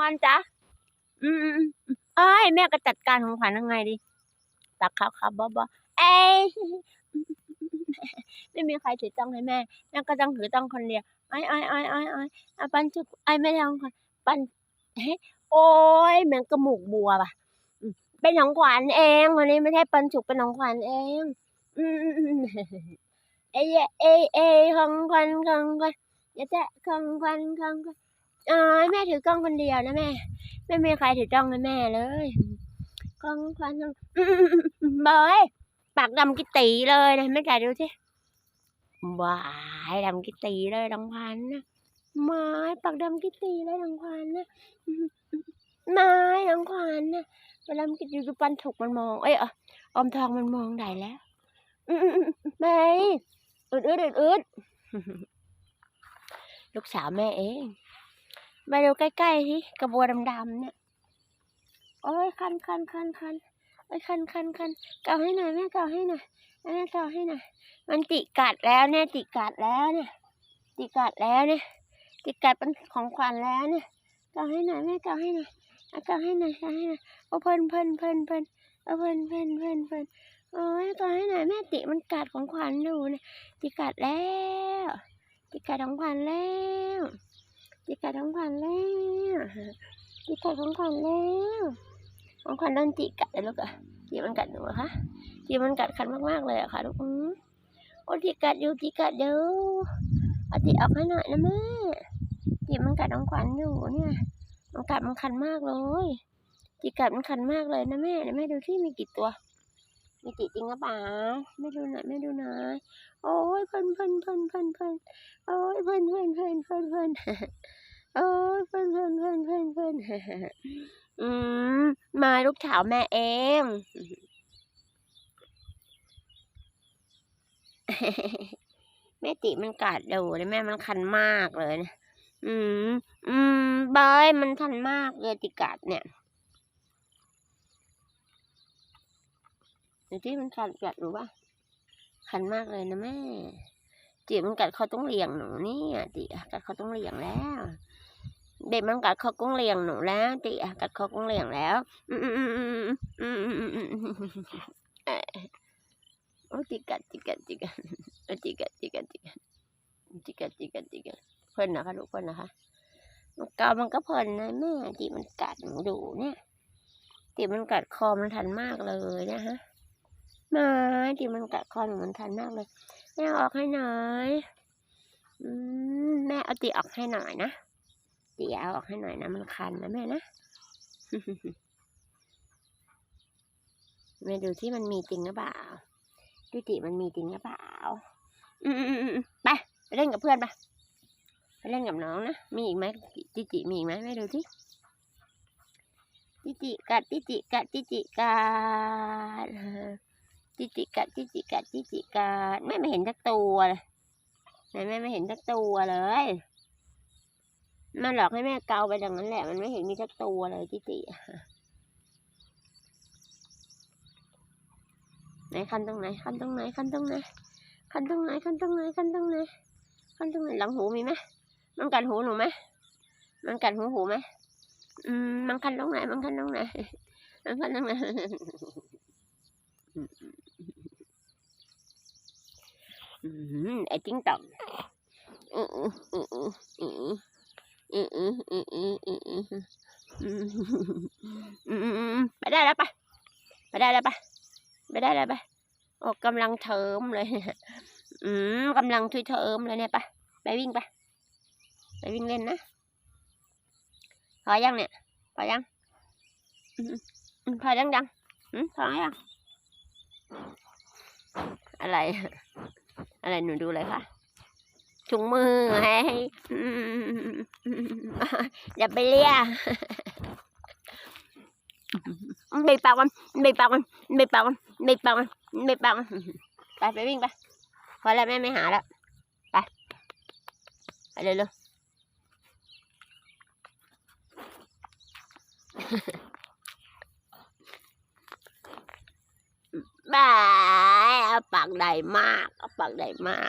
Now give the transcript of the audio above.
งอนจ๊ะอืมอืมอืมเอ้ยแม่ก็จัดการของขวัญยังไงดีตักครับครับบอบอเอ้ยไม่มีใครถือจ้องให้แม่แม่ก็ต้องถือจ้องคนเดียวไอ้ไอ้ไอ้ไอ้ไอ้ไอ้ปันจุกไอ้ไม่ได้ของขวัญปันเฮ้ยโอ้ยเหมือนกระหมูกบัวป่ะเป็นของขวัญเองวันนี้ไม่ใช่ปันจุกเป็นของขวัญเองอืมอืมอืมเอ้ยเอ้ยเอ้ยของขวัญของขวัญอย่าแตะของขวัญของขวัญ เอ้ยแม่ถือกล้องคนเดียวนะแม่ไม่มีใครถือกล้องให้แม่เลยของขวัญของอืมอืมอืมบอยปากดำกิตีเลยนะแม่จ่ายดูสิว้ายดำกิตีเลยดังพันนะไม้ปากดำกิตีเลยดังพันนะมไม้ดังพันนะเวลามันกินดูปันถูกมันมอง เอ้ยออมทองมันมองได้แล้วอืมอืมอืมไม่อึดอึดอึดอึดลูกสาวแม่เอง มาดูใกล้ๆที่กระบัวดำๆเนี่ยโอ้ยคันคันคันคันโอ้ยคันคันคันเกาให้หน่อยแม่เกาให้หน่อยแม่เกาให้หน่อยมันติกัดแล้วเนี่ยติกัดแล้วเนี่ยติกัดแล้วเนี่ยติกัดเป็นของขวัญแล้วเนี่ยเกาให้หน่อยแม่เกาให้หน่อยเกาให้หน่อยเกาให้หน่อยโอ้เพิ่นเพิ่นเพิ่นเพิ่นเอาเพิ่นเพิ่นเพิ่นเพิ่นโอ้ยเกาให้หน่อยแม่ติมันกัดของขวัญหนูเนี่ยติกัดแล้วติกัดของขวัญแล้ว ติกัดของขวัญแล้วติกัดของขวัญแล้วของขวัญโดนติกัดเลยลูกอะติมันกัดหนูเหรอคะติมันกัดคันมากๆเลยอะค่ะลูกอืมโอ้ติกัดอยู่ติกัดอยู่เอาติออกให้หน่อยนะแม่ติมันกัดของขวัญอยู่เนี่ยมันกัดมันคันมากเลยติกัดมันคันมากเลยนะแม่แม่ดูที่มีกี่ตัว มีติจริงหรือเปล่าไม่ดูหน่อยไม่ดูหน่อย เพิ่นเพิ่นเพิ่นเพิ่นเพิ่นโอ้ยเพิ่นเพิ่นเพิ่นเพิ่นเพิ่นโอ้ยเพิ่นเพิ่นเพิ่นเพิ่นเพิ่นอืมมาลูกสาวแม่เองแม่ติมันกัดดูเลยแม่มันคันมากเลยนะอืม อืมบอยมันคันมากเลยติกัดเนี่ยดูที่มันกัดกัดหรือว่า คันมากเลยนะแม่จีมันกัดเขาต้องเลี้ยงหนูนี่ติกัดเขาต้องเลี้ยงแล้ว เด็กมันกัดเขาก้องเลี้ยงหนูแล้วติกัดเขาก้องเลี้ยงแล้วโอ้ติกัออื้อดติกัดโอ้ติออื้อกัดติกัออื้อดติออื้อกัดออื้อนนะคะลูกออื้อนนะคะมันเกามันก็เพลินออื้อติมันกัดหนูออื้ออื้อมันกัดคอมันทันมากเลยนะฮอ มาจิมันกัดคอหนูมันทันมากเลยแม่ออกให้หน่อยอืมแม่เอาติออกให้หน่อยนะติเอาออกให้หน่อยนะมันคันนะแม่นะแม่ดูที่มันมีจริงหรือเปล่าดูติมันมีจริงหรือเปล่าอืมไปไปเล่นกับเพื่อนไปไปเล่นกับน้องนะมีอีกไหมจิจิมีอีกไหมแม่ดูที่จิจิกัดจิจิกัดจิจิกัด จิจิกัดจิจิกัดจิจิกัดแม่ไม่เห็นสักตัวเลยไหนแม่ไม่เห็นสักตัวเลยมันหลอกให้แม่เกาไปอย่างนั้นแหละ มันไม่เห็นมีสักตัวเลยจิจิไหนคันตรงไหนคันตรงไหนคันตรงไหนคันตรงไหนคันตรงไหนคันตรงไหนคันตรงไหนหลังหูมีไหมมันกัดหูหนูไหมมันกัดหูหูไหมอืมมันคันตรงไหนมันคันตรงไหนมันคันตรงไหน อไอ้จิ้งจอกไปได้แล้วปะไปได้แล้วปะไปได้แล้วปะโอ้กำลังเทิมเลยอืมกำลังทุยเทิมเลยเนี่ยปะไปวิ่งปะไปวิ่งเล่นนะพอยังเนี่ยพอยังพอยังยังพอยังอะไร อะไรหนูดูอะไรคะถุงมือให้อืมอย่าไปเลียบีบปากมันบีบปากมันบีบปากมันบีบปากมันบีบปากมันไปไปวิ่งไปพอแล้วแม่ไม่หาแล้วไปไปเร็วๆ บายเอาปากใหญ่มาก เอาปากใหญ่มาก